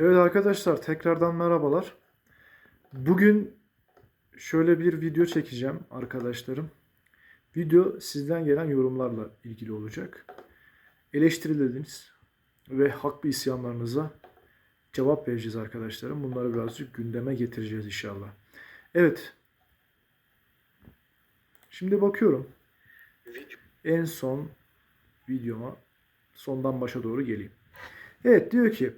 Evet arkadaşlar tekrardan merhabalar. Bugün şöyle bir video çekeceğim arkadaşlarım. Video sizden gelen yorumlarla ilgili olacak. Eleştirileriniz ve haklı isyanlarınıza cevap vereceğiz arkadaşlarım. Bunları birazcık gündeme getireceğiz inşallah. Evet. Şimdi bakıyorum. En son videoma sondan başa doğru geleyim. Evet diyor ki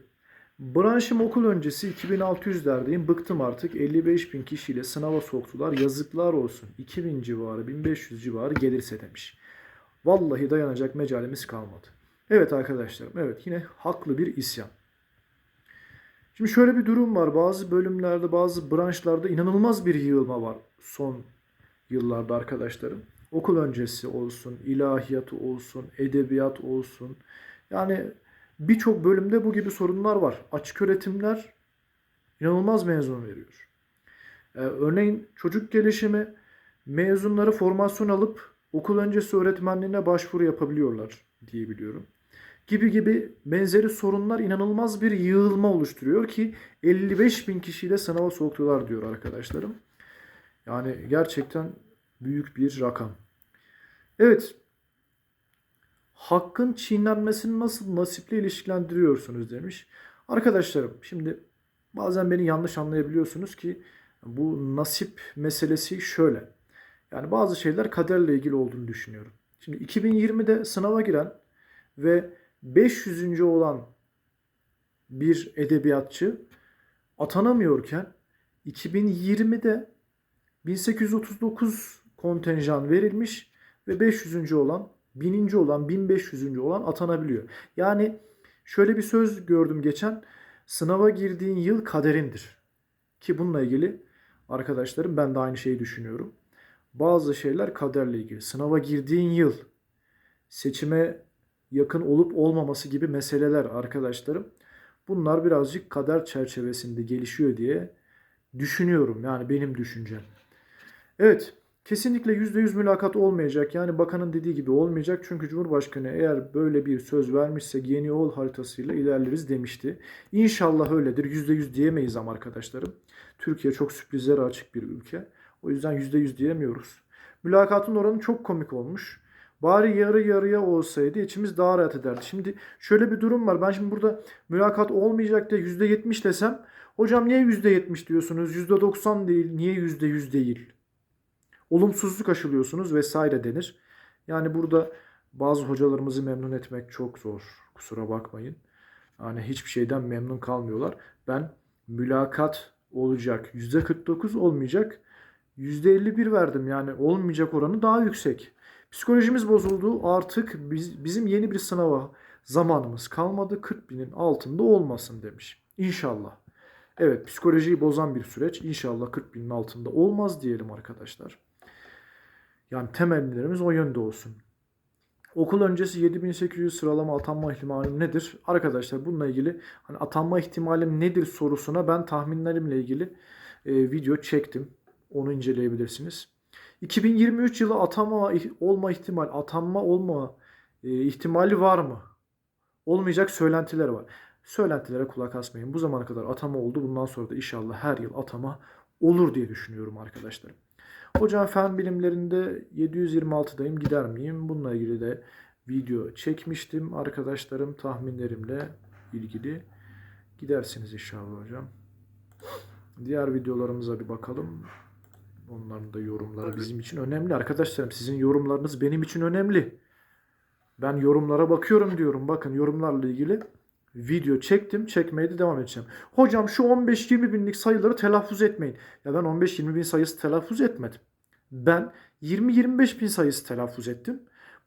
Branşım okul öncesi 2600'lerdeyim. Bıktım artık. 55 bin kişiyle sınava soktular. Yazıklar olsun. 2000 civarı, 1500 civarı gelirse demiş. Vallahi dayanacak mecalimiz kalmadı. Evet arkadaşlarım. Evet yine haklı bir isyan. Şimdi şöyle bir durum var. Bazı bölümlerde, bazı branşlarda inanılmaz bir yığılma var son yıllarda arkadaşlarım. Okul öncesi olsun, ilahiyatı olsun, edebiyat olsun. Yani birçok bölümde bu gibi sorunlar var. Açık öğretimler inanılmaz mezun veriyor. Ee, örneğin çocuk gelişimi mezunları formasyon alıp okul öncesi öğretmenliğine başvuru yapabiliyorlar diye biliyorum. Gibi gibi benzeri sorunlar inanılmaz bir yığılma oluşturuyor ki 55 bin kişiyle sınava soktular diyor arkadaşlarım. Yani gerçekten büyük bir rakam. Evet hakkın çiğnenmesini nasıl nasiple ilişkilendiriyorsunuz demiş. Arkadaşlarım şimdi bazen beni yanlış anlayabiliyorsunuz ki bu nasip meselesi şöyle. Yani bazı şeyler kaderle ilgili olduğunu düşünüyorum. Şimdi 2020'de sınava giren ve 500. olan bir edebiyatçı atanamıyorken 2020'de 1839 kontenjan verilmiş ve 500. olan bininci olan 1500. olan atanabiliyor. Yani şöyle bir söz gördüm geçen. Sınava girdiğin yıl kaderindir. Ki bununla ilgili arkadaşlarım ben de aynı şeyi düşünüyorum. Bazı şeyler kaderle ilgili. Sınava girdiğin yıl seçime yakın olup olmaması gibi meseleler arkadaşlarım. Bunlar birazcık kader çerçevesinde gelişiyor diye düşünüyorum. Yani benim düşüncem. Evet. Kesinlikle %100 mülakat olmayacak. Yani bakanın dediği gibi olmayacak. Çünkü Cumhurbaşkanı eğer böyle bir söz vermişse yeni yol haritasıyla ilerleriz demişti. İnşallah öyledir. %100 diyemeyiz ama arkadaşlarım. Türkiye çok sürprizlere açık bir ülke. O yüzden %100 diyemiyoruz. Mülakatın oranı çok komik olmuş. Bari yarı yarıya olsaydı içimiz daha rahat ederdi. Şimdi şöyle bir durum var. Ben şimdi burada mülakat olmayacak diye %70 desem hocam niye %70 diyorsunuz? %90 değil. Niye %100 değil? Olumsuzluk aşılıyorsunuz vesaire denir. Yani burada bazı hocalarımızı memnun etmek çok zor. Kusura bakmayın. Yani hiçbir şeyden memnun kalmıyorlar. Ben mülakat olacak. %49 olmayacak. %51 verdim. Yani olmayacak oranı daha yüksek. Psikolojimiz bozuldu. Artık biz, bizim yeni bir sınava zamanımız kalmadı. 40 binin altında olmasın demiş. İnşallah. Evet psikolojiyi bozan bir süreç. İnşallah 40 binin altında olmaz diyelim arkadaşlar. Yani temellerimiz o yönde olsun. Okul öncesi 7800 sıralama atanma ihtimali nedir? Arkadaşlar bununla ilgili hani atanma ihtimalim nedir sorusuna ben tahminlerimle ilgili e, video çektim. Onu inceleyebilirsiniz. 2023 yılı atama olma ihtimal, atanma olma e, ihtimali var mı? Olmayacak söylentiler var. Söylentilere kulak asmayın. Bu zamana kadar atama oldu. Bundan sonra da inşallah her yıl atama olur diye düşünüyorum arkadaşlarım. Hocam fen bilimlerinde 726'dayım gider miyim? Bununla ilgili de video çekmiştim. Arkadaşlarım tahminlerimle ilgili gidersiniz inşallah hocam. Diğer videolarımıza bir bakalım. Onların da yorumları bizim için önemli. Arkadaşlarım sizin yorumlarınız benim için önemli. Ben yorumlara bakıyorum diyorum. Bakın yorumlarla ilgili video çektim. Çekmeye de devam edeceğim. Hocam şu 15-20 binlik sayıları telaffuz etmeyin. Ya ben 15-20 bin sayısı telaffuz etmedim. Ben 20-25 bin sayısı telaffuz ettim.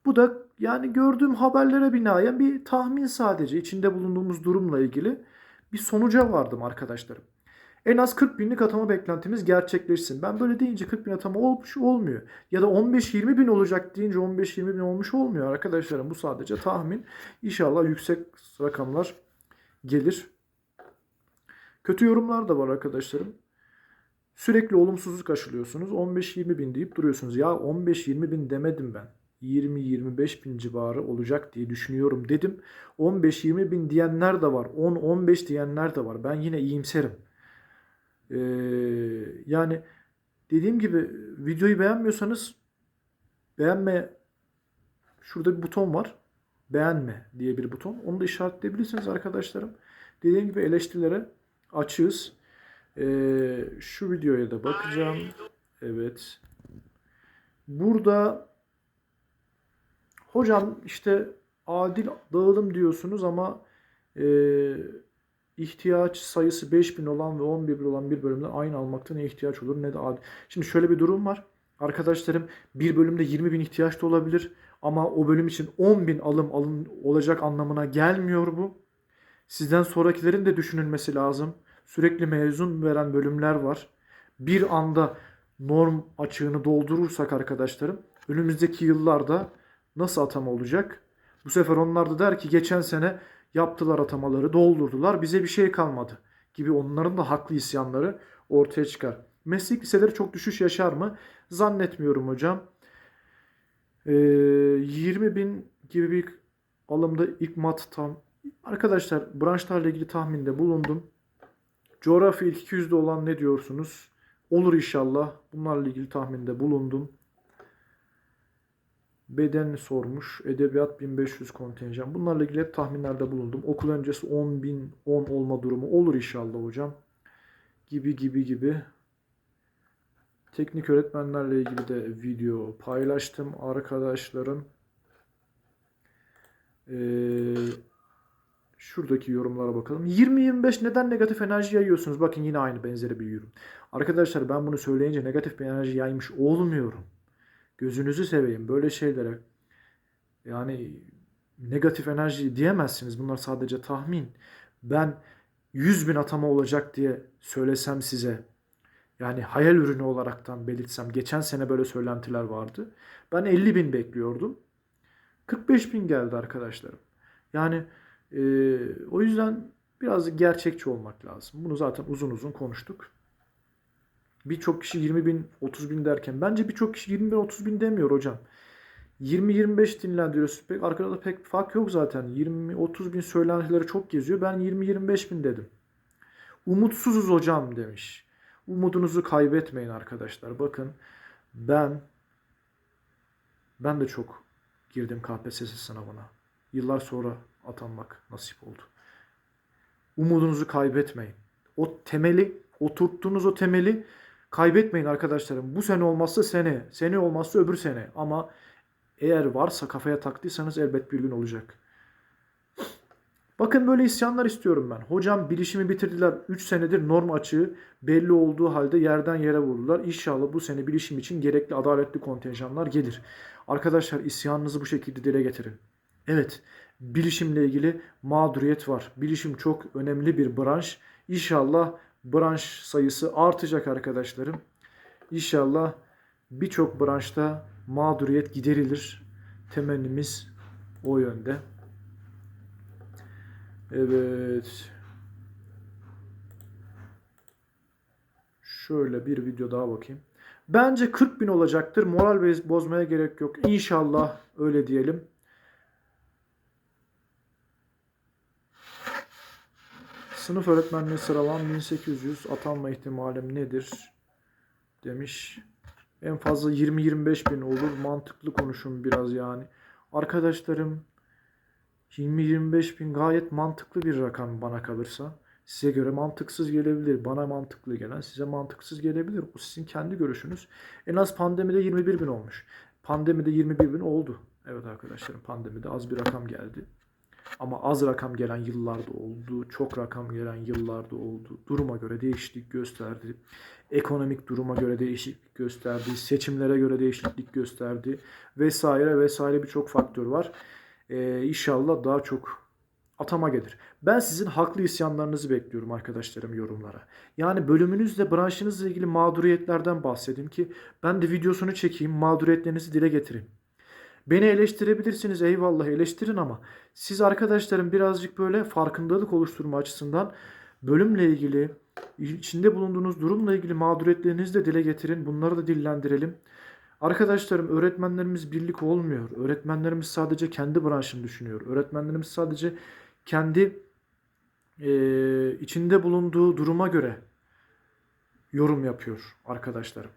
Bu da yani gördüğüm haberlere binaen bir tahmin sadece. içinde bulunduğumuz durumla ilgili bir sonuca vardım arkadaşlarım. En az 40 binlik atama beklentimiz gerçekleşsin. Ben böyle deyince 40 bin atama olmuş olmuyor. Ya da 15-20 bin olacak deyince 15-20 bin olmuş olmuyor arkadaşlarım. Bu sadece tahmin. İnşallah yüksek rakamlar gelir. Kötü yorumlar da var arkadaşlarım. Sürekli olumsuzluk aşılıyorsunuz. 15-20 bin deyip duruyorsunuz. Ya 15-20 bin demedim ben. 20-25 bin civarı olacak diye düşünüyorum dedim. 15-20 bin diyenler de var. 10-15 diyenler de var. Ben yine iyimserim. Ee, yani dediğim gibi videoyu beğenmiyorsanız beğenme şurada bir buton var. Beğenme diye bir buton. Onu da işaretleyebilirsiniz arkadaşlarım. Dediğim gibi eleştirilere açığız. Ee, şu videoya da bakacağım. Evet. Burada hocam işte adil dağılım diyorsunuz ama e, ihtiyaç sayısı 5000 olan ve 11 bin olan bir bölümden aynı almakta ne ihtiyaç olur ne de adil. Şimdi şöyle bir durum var. Arkadaşlarım bir bölümde 20 bin ihtiyaç da olabilir ama o bölüm için 10 bin alım alın olacak anlamına gelmiyor bu. Sizden sonrakilerin de düşünülmesi lazım. Sürekli mezun veren bölümler var. Bir anda norm açığını doldurursak arkadaşlarım önümüzdeki yıllarda nasıl atama olacak? Bu sefer onlar da der ki geçen sene yaptılar atamaları doldurdular bize bir şey kalmadı gibi onların da haklı isyanları ortaya çıkar. Meslek liseleri çok düşüş yaşar mı? Zannetmiyorum hocam. Ee, 20 bin gibi bir alımda ilk mat tam. Arkadaşlar branşlarla ilgili tahminde bulundum. Coğrafya ilk 200'de olan ne diyorsunuz? Olur inşallah. Bunlarla ilgili tahminde bulundum. Beden sormuş. Edebiyat 1500 kontenjan. Bunlarla ilgili hep tahminlerde bulundum. Okul öncesi 10 bin 10 olma durumu olur inşallah hocam. Gibi gibi gibi. Teknik öğretmenlerle ilgili de video paylaştım arkadaşlarım. Ee, şuradaki yorumlara bakalım. 20-25 neden negatif enerji yayıyorsunuz? Bakın yine aynı benzeri bir yorum. Arkadaşlar ben bunu söyleyince negatif bir enerji yaymış olmuyorum. Gözünüzü seveyim böyle şeylere. Yani negatif enerji diyemezsiniz. Bunlar sadece tahmin. Ben 100 bin atama olacak diye söylesem size yani hayal ürünü olaraktan belirtsem geçen sene böyle söylentiler vardı. Ben 50 bin bekliyordum. 45 bin geldi arkadaşlarım. Yani e, o yüzden biraz gerçekçi olmak lazım. Bunu zaten uzun uzun konuştuk. Birçok kişi 20 bin 30 bin derken bence birçok kişi 20 bin 30 bin demiyor hocam. 20-25 dinlendiriyoruz. Pek arkada da pek fark yok zaten. 20-30 bin söylentileri çok geziyor. Ben 20-25 bin dedim. Umutsuzuz hocam demiş. Umudunuzu kaybetmeyin arkadaşlar. Bakın ben ben de çok girdim KPSS sınavına. Yıllar sonra atanmak nasip oldu. Umudunuzu kaybetmeyin. O temeli, oturttuğunuz o temeli kaybetmeyin arkadaşlarım. Bu sene olmazsa sene, sene olmazsa öbür sene. Ama eğer varsa kafaya taktıysanız elbet bir gün olacak. Bakın böyle isyanlar istiyorum ben. Hocam bilişimi bitirdiler. 3 senedir norm açığı belli olduğu halde yerden yere vurdular. İnşallah bu sene bilişim için gerekli adaletli kontenjanlar gelir. Arkadaşlar isyanınızı bu şekilde dile getirin. Evet, bilişimle ilgili mağduriyet var. Bilişim çok önemli bir branş. İnşallah branş sayısı artacak arkadaşlarım. İnşallah birçok branşta mağduriyet giderilir. Temennimiz o yönde. Evet. Şöyle bir video daha bakayım. Bence 40 bin olacaktır. Moral bozmaya gerek yok. İnşallah öyle diyelim. Sınıf öğretmenliği sıralan 1800 atanma ihtimalim nedir? Demiş. En fazla 20-25 bin olur. Mantıklı konuşun biraz yani. Arkadaşlarım 20-25 bin gayet mantıklı bir rakam bana kalırsa. Size göre mantıksız gelebilir. Bana mantıklı gelen size mantıksız gelebilir. Bu sizin kendi görüşünüz. En az pandemide 21 bin olmuş. Pandemide 21 bin oldu. Evet arkadaşlarım pandemide az bir rakam geldi. Ama az rakam gelen yıllarda oldu. Çok rakam gelen yıllarda oldu. Duruma göre değişiklik gösterdi. Ekonomik duruma göre değişiklik gösterdi. Seçimlere göre değişiklik gösterdi. Vesaire vesaire birçok faktör var. Ee, inşallah daha çok atama gelir. Ben sizin haklı isyanlarınızı bekliyorum arkadaşlarım yorumlara. Yani bölümünüzle, branşınızla ilgili mağduriyetlerden bahsedin ki ben de videosunu çekeyim, mağduriyetlerinizi dile getireyim. Beni eleştirebilirsiniz eyvallah eleştirin ama siz arkadaşlarım birazcık böyle farkındalık oluşturma açısından bölümle ilgili, içinde bulunduğunuz durumla ilgili mağduriyetlerinizi de dile getirin. Bunları da dillendirelim. Arkadaşlarım öğretmenlerimiz birlik olmuyor. Öğretmenlerimiz sadece kendi branşını düşünüyor. Öğretmenlerimiz sadece kendi eee, içinde bulunduğu duruma göre yorum yapıyor arkadaşlarım.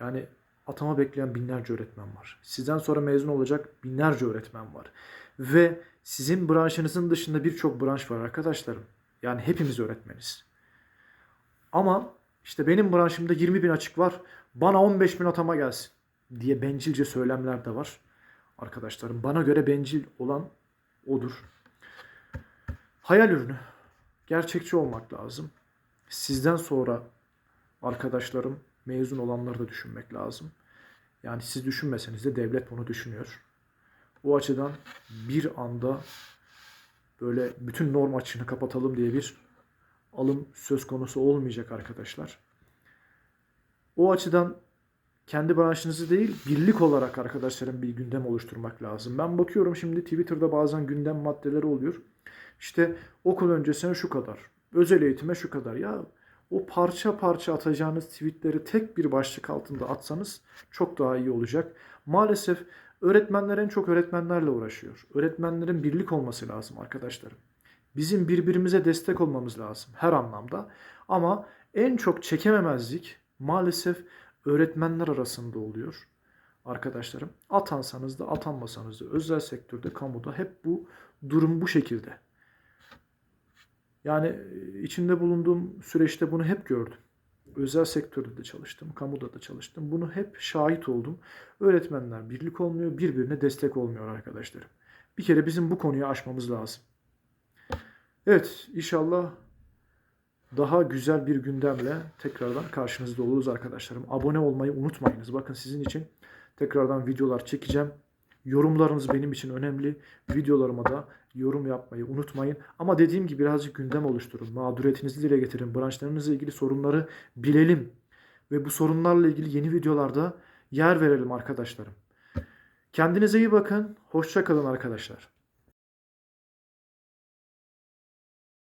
Yani atama bekleyen binlerce öğretmen var. Sizden sonra mezun olacak binlerce öğretmen var. Ve sizin branşınızın dışında birçok branş var arkadaşlarım. Yani hepimiz öğretmeniz. Ama işte benim branşımda 20 bin açık var. Bana 15 bin atama gelsin diye bencilce söylemler de var. Arkadaşlarım bana göre bencil olan odur. Hayal ürünü. Gerçekçi olmak lazım. Sizden sonra arkadaşlarım mezun olanları da düşünmek lazım. Yani siz düşünmeseniz de devlet bunu düşünüyor. O açıdan bir anda böyle bütün norm açığını kapatalım diye bir alım söz konusu olmayacak arkadaşlar. O açıdan kendi branşınızı değil birlik olarak arkadaşlarım bir gündem oluşturmak lazım. Ben bakıyorum şimdi Twitter'da bazen gündem maddeleri oluyor. İşte okul öncesine şu kadar, özel eğitime şu kadar. Ya o parça parça atacağınız tweetleri tek bir başlık altında atsanız çok daha iyi olacak. Maalesef öğretmenler en çok öğretmenlerle uğraşıyor. Öğretmenlerin birlik olması lazım arkadaşlarım. Bizim birbirimize destek olmamız lazım her anlamda. Ama en çok çekememezlik maalesef öğretmenler arasında oluyor arkadaşlarım. Atansanız da atanmasanız da özel sektörde, kamuda hep bu durum bu şekilde. Yani e, içinde bulunduğum süreçte bunu hep gördüm. Özel sektörde de çalıştım, kamuda da çalıştım. Bunu hep şahit oldum. Öğretmenler birlik olmuyor, birbirine destek olmuyor arkadaşlarım. Bir kere bizim bu konuyu aşmamız lazım. Evet, inşallah daha güzel bir gündemle tekrardan karşınızda oluruz arkadaşlarım. Abone olmayı unutmayınız. Bakın sizin için tekrardan videolar çekeceğim. Yorumlarınız benim için önemli. Videolarıma da yorum yapmayı unutmayın. Ama dediğim gibi birazcık gündem oluşturun. Mağduriyetinizi dile getirin. Branşlarınızla ilgili sorunları bilelim. Ve bu sorunlarla ilgili yeni videolarda yer verelim arkadaşlarım. Kendinize iyi bakın. Hoşça kalın arkadaşlar.